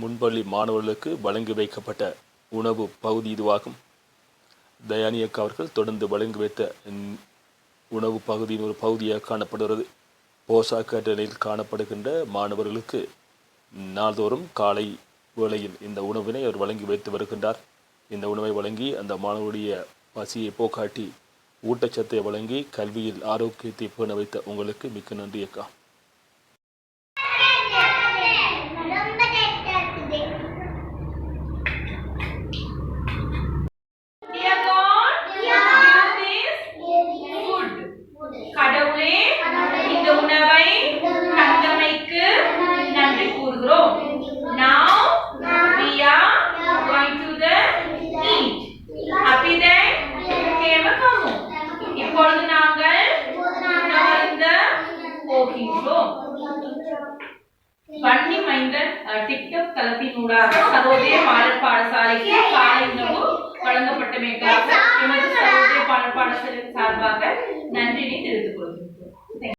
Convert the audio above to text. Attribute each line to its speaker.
Speaker 1: முன்பள்ளி மாணவர்களுக்கு வழங்கி வைக்கப்பட்ட உணவு பகுதி இதுவாகும். தயானி அக்கா அவர்கள் தொடர்ந்து வழங்கி வைத்த உணவு பகுதியின் ஒரு பகுதியாக காணப்படுகிறது. போசா காணப்படுகின்ற மாணவர்களுக்கு நாள்தோறும் காலை வேளையில் இந்த உணவினை அவர் வழங்கி வைத்து வருகின்றார். இந்த உணவை வழங்கி அந்த மாணவருடைய பசியை போக்காட்டி ஊட்டச்சத்தை வழங்கி கல்வியில் ஆரோக்கியத்தை பேண வைத்த உங்களுக்கு மிக்க நன்றி அக்கா.
Speaker 2: போகின்றோம் வன்னி மைந்தன் அஹ், தளத்தினூடாக சகோதரிய பாடல் பாடசாலைக்கு காலை உணவு வழங்கப்பட்டமைக்காக எமது சகோதரிய பாடல் பாடசாலை சார்பாக நன்றினை தெரிவித்துக் கொள்கிறேன்